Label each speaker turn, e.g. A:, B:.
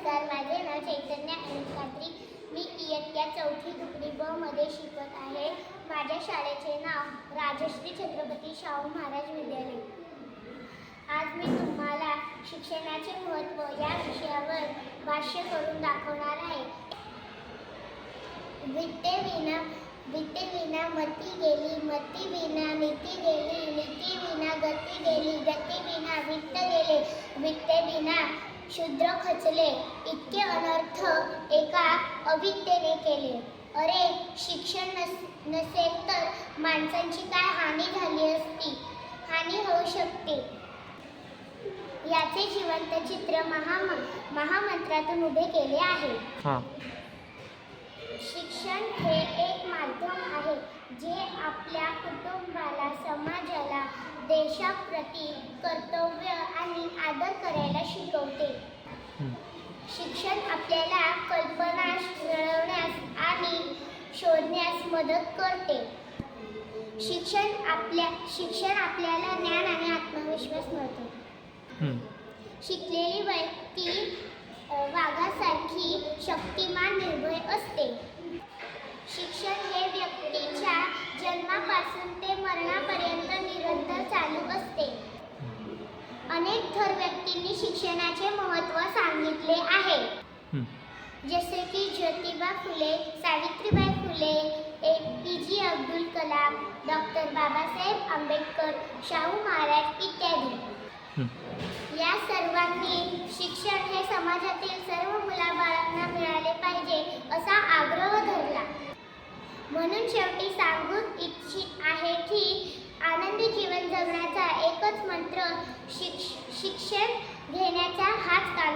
A: नमस्कार माझे नाव चैतन्य अनिल मी इयत्ता चौथी दुपडी ब मध्ये शिकत आहे. माझ्या शाळेचे नाव राजश्री छत्रपती शाहू महाराज विद्यालय. आज मी तुम्हाला शिक्षणाचे महत्त्व या विषयावर भाष्य करून दाखवणार आहे. वित्ते विना वित्ते विना मती गेली मती विना नीती गेली नीती विना गती गेली गती विना वित्त गेले वित्तेविना शूद्र खचले. इतके अनर्थ एका अविद्येने केले. अरे शिक्षण नस नसेल तर माणसांची काय हानी झाली असती? हानी होऊ शकते. याचे जिवंत चित्र महाम महामंत्रातून उभे केले आहे.
B: हां.
A: शिक्षण हे एक माध्यम आहे जे आपल्या कुटुंबाला समाजाला देशाप्रती कर्तव्य आणि शिक्षण आपल्याला कल्पना मिळवण्यास आणि शोधण्यास मदत करते. शिक्षण आपल्या शिक्षण आपल्याला ज्ञान आणि आत्मविश्वास मिळतो. शिकलेली व्यक्ती वाघासारखी शक्तिमान निर्भय असते. शिक्षण हे व्यक्तीच्या जन्मापासून शिक्षणाचे महत्त्व सांगितले आहे. जसे की Jyotiba Phule Savitribai Phule A P J Abdul Kalam doctor Babasaheb Ambedkar Shahu Maharaj इत्यादी. या सर्वांनी शिक्षण हे समाजातील एकच मंत्र शिक्ष शिक्षण घेण्याचा हाच काळ